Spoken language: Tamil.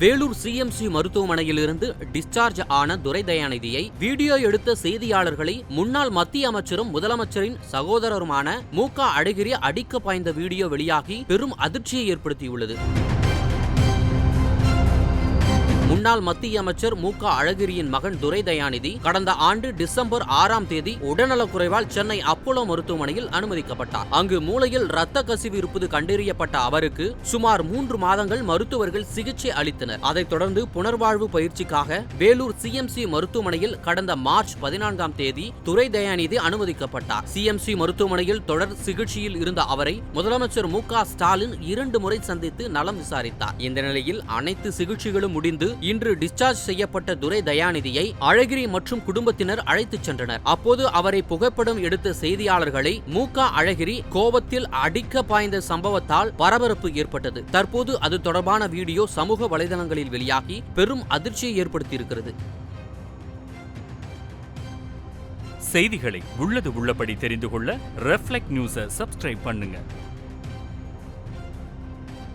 வேலூர் சிஎம்சி மருத்துவமனையிலிருந்து டிஸ்சார்ஜ் ஆன துரை தயாநிதியை வீடியோ எடுத்த செய்தியாளர்களை முன்னாள் மத்திய அமைச்சரும் முதலமைச்சரின் சகோதரருமான மு க அழகிரி அடிக்க பாய்ந்த வீடியோ வெளியாகி பெரும் அதிர்ச்சியை ஏற்படுத்தியுள்ளது. முன்னாள் மத்திய அமைச்சர் மு க அழகிரியின் மகன் துரை தயாநிதி கடந்த ஆண்டு டிசம்பர் ஆறாம் தேதி உடல்நலக்குறைவால் சென்னை அப்போலோ மருத்துவமனையில் அனுமதிக்கப்பட்டார். அங்கு மூளையில் இரத்த கசிவு இருப்பது கண்டறியப்பட்ட அவருக்கு சுமார் மூன்று மாதங்கள் மருத்துவர்கள் சிகிச்சை அளித்தனர். அதைத் தொடர்ந்து புனர்வாழ்வு பயிற்சிக்காக வேலூர் சிஎம்சி மருத்துவமனையில் கடந்த மார்ச் பதினான்காம் தேதி துரை தயாநிதி அனுமதிக்கப்பட்டார் சிஎம்சி மருத்துவமனையில் தொடர் சிகிச்சையில் இருந்த அவரை முதலமைச்சர் மு க ஸ்டாலின் இரண்டு முறை சந்தித்து நலம் விசாரித்தார். இந்த நிலையில் அனைத்து சிகிச்சைகளும் முடிந்து இன்று டிஸ்சார்ஜ் செய்யப்பட்ட துரை தயாநிதியை அழகிரி மற்றும் குடும்பத்தினர் அழைத்துச் சென்றனர். அப்போது அவரை புகைப்படம் எடுத்த செய்தியாளர்களை மு க அழகிரி கோபத்தில் அடிக்க பாய்ந்த சம்பவத்தால் பரபரப்பு ஏற்பட்டது. தற்போது அது தொடர்பான வீடியோ சமூக வலைதளங்களில் வெளியாகி பெரும் அதிர்ச்சியை ஏற்படுத்தியிருக்கிறது. செய்திகளை உள்ளது உள்ளபடி தெரிந்து கொள்ள ரெஃப்ளெக்ட் நியூஸை சப்ஸ்கிரைப் பண்ணுங்க.